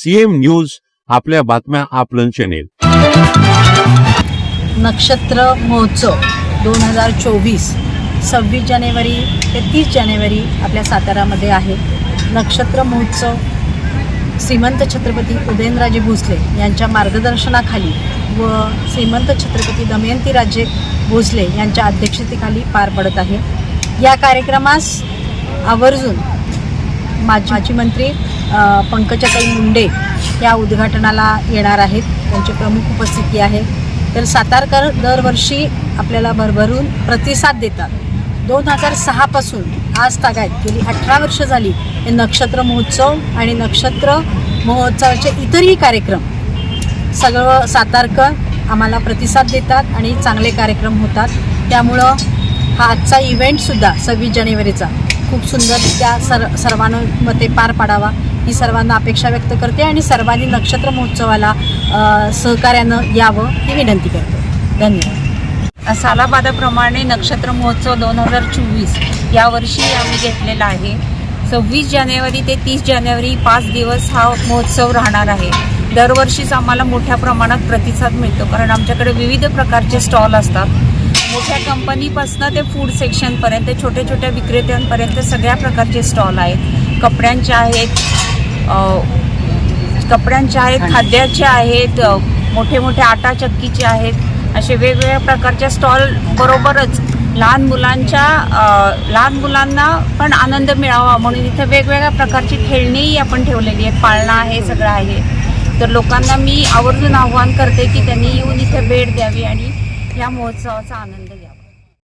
CM news आपल्या बातम्या आपलं चॅनेल. नक्षत्र महोत्सव दोन हजार चोवीस सव्वीस जानेवारी ते तीस जानेवारी आपल्या सातारामध्ये आहे. नक्षत्र महोत्सव. श्रीमंत छत्रपती उदयनराजे भोसले यांच्या मार्गदर्शनाखाली व श्रीमंत छत्रपती दमयंती राजे भोसले यांच्या अध्यक्षतेखाली पार पडत आहे. या कार्यक्रमास आवर्जून माजी माजी मंत्री पंकजाताई मुंडे या उद्घाटनाला येणार आहेत. त्यांची प्रमुख उपस्थिती आहे. तर सातारकर दरवर्षी आपल्याला भरभरून प्रतिसाद देतात. दोन हजार सहापासून आज तागायत गेली. अठरा वर्ष झाली हे नक्षत्र महोत्सव आणि नक्षत्र महोत्सवाचे इतरही कार्यक्रम. सगळं सातारकर आम्हाला प्रतिसाद देतात आणि चांगले कार्यक्रम होतात. त्यामुळं हा आजचा इव्हेंटसुद्धा सव्वीस जानेवारीचा खूप सुंदररित्या सर सर्वांमध्ये पार पाडावा. ही सर्वांना अपेक्षा व्यक्त करते आणि सर्वांनी नक्षत्र महोत्सवाला सहकार्यानं यावं ही विनंती करते. धन्यवाद. सालाबादाप्रमाणे नक्षत्र महोत्सव दोन हजार चोवीस यावर्षी आम्ही घेतलेला आहे. सव्वीस जानेवारी ते तीस जानेवारी पाच दिवस हा महोत्सव राहणार आहे. दरवर्षीच आम्हाला मोठ्या प्रमाणात प्रतिसाद मिळतो कारण आमच्याकडे विविध प्रकारचे स्टॉल असतात. मोठ्या कंपनीपासनं ते फूड सेक्शनपर्यंत छोट्या छोट्या विक्रेत्यांपर्यंत सगळ्या प्रकारचे स्टॉल आहेत. कपड्यांचे आहेत अ, कपड्यांचे आहेत खाद्याचे आहेत मोठे मोठे आटा चक्कीचे आहेत असे वेगवेगळ्या प्रकारच्या स्टॉल बरोबरच लहान मुलांच्या लहान मुलांना पण आनंद मिळावा म्हणून इथं वेगवेगळ्या प्रकारची खेळणीही आपण ठेवलेली आहेत. पाळणा आहे सगळं आहे. तर लोकांना मी आवर्जून आव्हान करते की त्यांनी येऊन इथे भेट द्यावी आणि या महोत्सवाचा आनंद